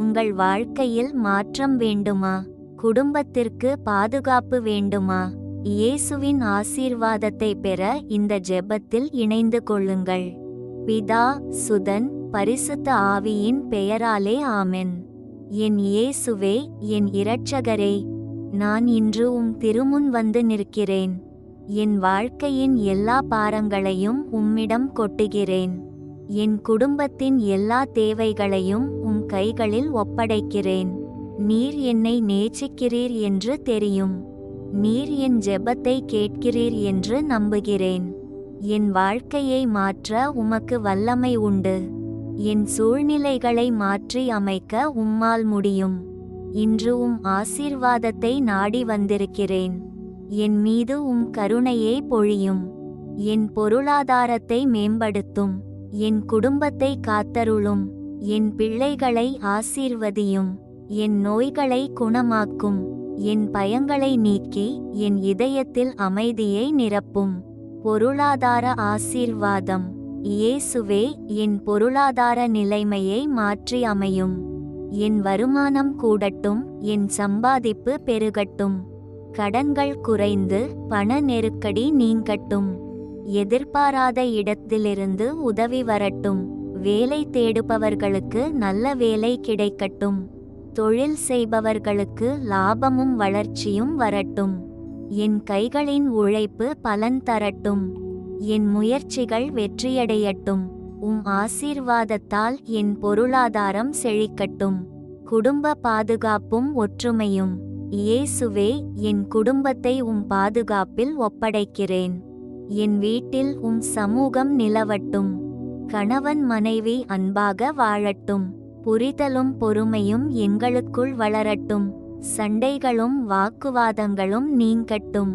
உங்கள் வாழ்க்கையில் மாற்றம் வேண்டுமா? குடும்பத்திற்கு பாதுகாப்பு வேண்டுமா? இயேசுவின் ஆசீர்வாதத்தை பெற இந்த ஜெபத்தில் இணைந்து கொள்ளுங்கள். பிதா சுதன் பரிசுத்த ஆவியின் பெயராலே ஆமென். என் இயேசுவே என் இரட்சகரே நான் இன்று உம் திருமுன் வந்து நிற்கிறேன். என் வாழ்க்கையின் எல்லா பாரங்களையும் உம்மிடம் கொட்டுகிறேன். என் குடும்பத்தின் எல்லா தேவைகளையும் உம் கைகளில் ஒப்படைக்கிறேன். நீர் என்னை நேசிக்கிறீர் என்று தெரியும். நீர் என் ஜெபத்தை கேட்கிறீர் என்று நம்புகிறேன். என் வாழ்க்கையை மாற்ற உமக்கு வல்லமை உண்டு. என் சூழ்நிலைகளை மாற்றி அமைக்க உம்மால் முடியும். இன்று உம் ஆசீர்வாதத்தை நாடி வந்திருக்கிறேன். என் மீது உம் கருணையே பொழியும். என் பொருளாதாரத்தை மேம்படுத்தும். என் குடும்பத்தை காத்தருளும் என் பிள்ளைகளை ஆசீர்வதியும் என் நோய்களை குணமாக்கும் என் பயங்களை நீக்கி என் இதயத்தில் அமைதியை நிரப்பும். பொருளாதார ஆசீர்வாதம். இயேசுவே என் பொருளாதார நிலைமையை மாற்றி அமையும். என் வருமானம் கூடட்டும் என் சம்பாதிப்பு பெருகட்டும். கடன்கள் குறைந்து பண நெருக்கடி நீங்கட்டும். எதிர்பாராத இடத்திலிருந்து உதவி வரட்டும். வேலை தேடுபவர்களுக்கு நல்ல வேலை கிடைக்கட்டும். தொழில் செய்பவர்களுக்கு லாபமும் வளர்ச்சியும் வரட்டும். என் கைகளின் உழைப்பு பலன் தரட்டும். என் முயற்சிகள் வெற்றியடையட்டும். உம் ஆசீர்வாதத்தால் என் பொருளாதாரம் செழிக்கட்டும். குடும்ப பாதுகாப்பும் ஒற்றுமையும். இயேசுவே என் குடும்பத்தை உம் பாதுகாப்பில் ஒப்படைக்கிறேன். என் வீட்டில் உம் சமூகம் நிலவட்டும். கணவன் மனைவி அன்பாக வாழட்டும். புரிதலும் பொறுமையும் எங்களுக்குள் வளரட்டும். சண்டைகளும் வாக்குவாதங்களும் நீங்கட்டும்.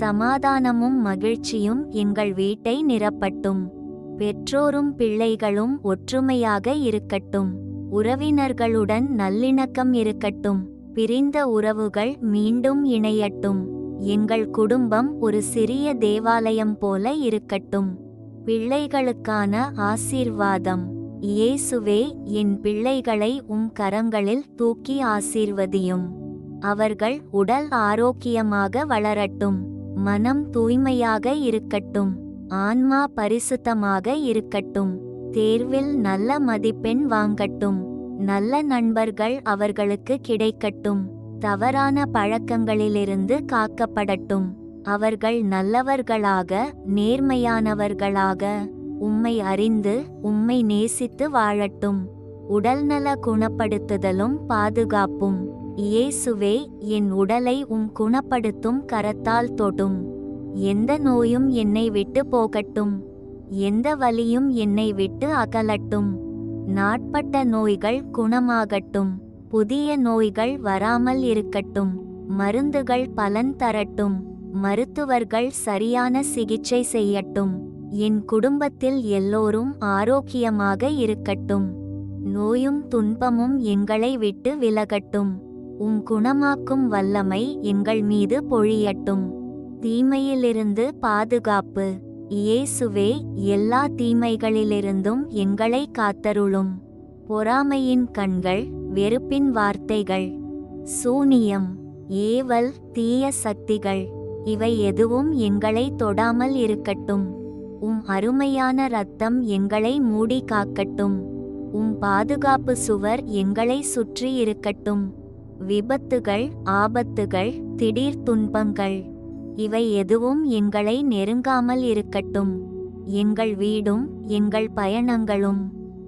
சமாதானமும் மகிழ்ச்சியும் எங்கள் வீட்டை நிரப்பட்டும். பெற்றோரும் பிள்ளைகளும் ஒற்றுமையாக இருக்கட்டும். உறவினர்களுடன் நல்லிணக்கம் இருக்கட்டும். பிரிந்த உறவுகள் மீண்டும் இணையட்டும். எங்கள் குடும்பம் ஒரு சிறிய தேவாலயம் போல இருக்கட்டும். பிள்ளைகளுக்கான ஆசீர்வாதம். இயேசுவே என் பிள்ளைகளை உம் கரங்களில் தூக்கி ஆசீர்வதியும். அவர்கள் உடல் ஆரோக்கியமாக வளரட்டும். மனம் தூய்மையாக இருக்கட்டும். ஆன்மா பரிசுத்தமாக இருக்கட்டும். தேர்வில் நல்ல மதிப்பெண் வாங்கட்டும். நல்ல நண்பர்கள் அவர்களுக்கு கிடைக்கட்டும். தவறான பழக்கங்களிலிருந்து காக்கப்படட்டும். அவர்கள் நல்லவர்களாக நேர்மையானவர்களாக உம்மை அறிந்து உம்மை நேசித்து வாழட்டும். உடல்நல குணப்படுத்துதலும் பாதுகாப்பும். இயேசுவே என் உடலை உம் குணப்படுத்தும் கரத்தால் தொடும். எந்த நோயும் என்னை விட்டு போகட்டும். எந்த வலியும் என்னை விட்டு அகலட்டும். நாட்பட்ட நோய்கள் குணமாகட்டும். புதிய நோய்கள் வராமல் இருக்கட்டும் மருந்துகள் பலன் தரட்டும் மருத்துவர்கள் சரியான சிகிச்சை செய்யட்டும் என் குடும்பத்தில் எல்லோரும் ஆரோக்கியமாக இருக்கட்டும். நோயும் துன்பமும் எங்களை விட்டு விலகட்டும். உம் குணமாக்கும் வல்லமை எங்கள் மீது பொழியட்டும். தீமையிலிருந்து பாதுகாப்பு. இயேசுவே எல்லா தீமைகளிலிருந்தும் எங்களை காத்தருளும். பொறாமையின் கண்கள் வெறுப்பின் வார்த்தைகள். சூனியம் ஏவல் தீய சக்திகள். இவை எதுவும் எங்களை தொடாமல் இருக்கட்டும். உம் அருமையான ரத்தம் எங்களை மூடி காக்கட்டும். உம் பாதுகாப்பு சுவர் எங்களை சுற்றி இருக்கட்டும். விபத்துகள் ஆபத்துகள் திடீர் துன்பங்கள். இவை எதுவும் எங்களை நெருங்காமல் இருக்கட்டும். எங்கள் வீடும் எங்கள் பயணங்களும்.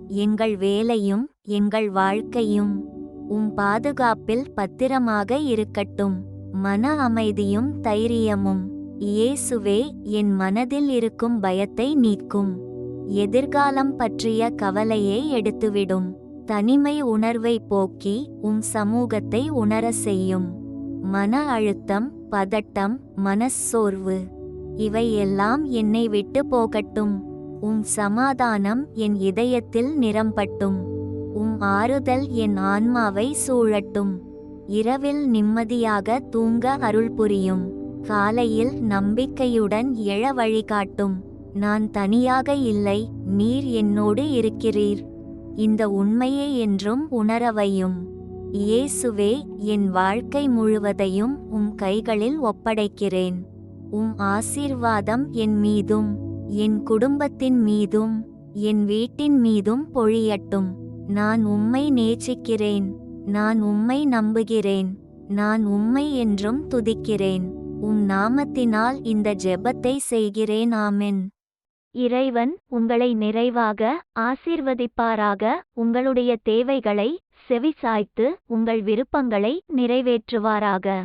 எங்கள் வேலையும் எங்கள் வாழ்க்கையும் உம் பாதுகாப்பில் பத்திரமாக இருக்கட்டும். மன அமைதியும் தைரியமும் இயேசுவே என் மனதில் இருக்கும் பயத்தை நீக்கும். எதிர்காலம் பற்றிய கவலையை எடுத்துவிடும். தனிமை உணர்வை போக்கி உம் சமூகத்தை உணர செய்யும். மன அழுத்தம் பதட்டம் மனச்சோர்வு இவையெல்லாம் என்னை விட்டு போகட்டும். உம் சமாதானம் என் இதயத்தில் நிரம்பட்டும். உம் ஆறுதல் என் ஆன்மாவை சூழட்டும். இரவில் நிம்மதியாக தூங்க அருள் புரியும். காலையில் நம்பிக்கையுடன் எழ வழிகாட்டும் நான் தனியாக இல்லை நீர் என்னோடு இருக்கிறீர். இந்த உண்மையை என்றும் உணரவையும். இயேசுவே என் வாழ்க்கை முழுவதையும் உம் கைகளில் ஒப்படைக்கிறேன். உம் ஆசீர்வாதம் என் மீதும். என் குடும்பத்தின் மீதும் என் வீட்டின் மீதும் பொழியட்டும். நான் உம்மை நேசிக்கிறேன். நான் உம்மை நம்புகிறேன். நான் உம்மை என்றும் துதிக்கிறேன். உம் நாமத்தினால் இந்த ஜெபத்தை செய்கிறேன். ஆமென். இறைவன் உங்களை நிறைவாக ஆசீர்வதிப்பாராக. உங்களுடைய தேவைகளை செவிசாய்த்து உங்கள் விருப்பங்களை நிறைவேற்றுவாராக.